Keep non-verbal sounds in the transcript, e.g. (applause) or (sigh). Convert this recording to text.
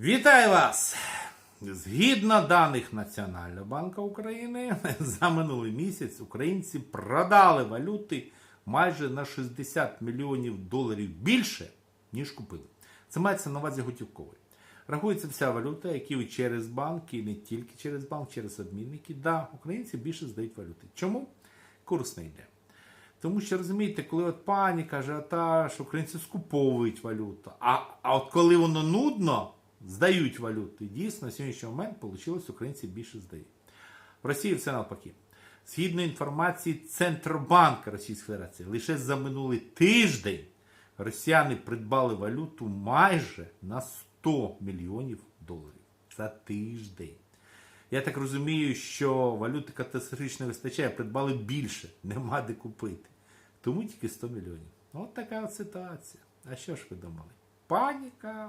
Вітаю вас! Згідно даних Національного банку України, (laughs) за минулий місяць українці продали валюти майже на 60 мільйонів доларів більше, ніж купили. Це мається на увазі готівковий. Рахується вся валюта, які через банки, і не тільки через банк, через обмінники. Да, українці більше здають валюти. Чому? Курс не йде. Тому що розумієте, коли от паніка, ажіотаж, українці скуповують валюту. А, а от коли воно нудно, здають валюту. Дійсно, на сьогоднішній момент вийшло, українці більше здають. В Росії все навпаки. Згідно інформації Центробанка Російської Федерації, лише за минулий тиждень росіяни придбали валюту майже на 100 мільйонів доларів. За тиждень. Я так розумію, що валюти катастрофічно вистачає, придбали більше, нема де купити. Тому тільки 100 мільйонів. От така от ситуація. А що ж ви думали? Паніка,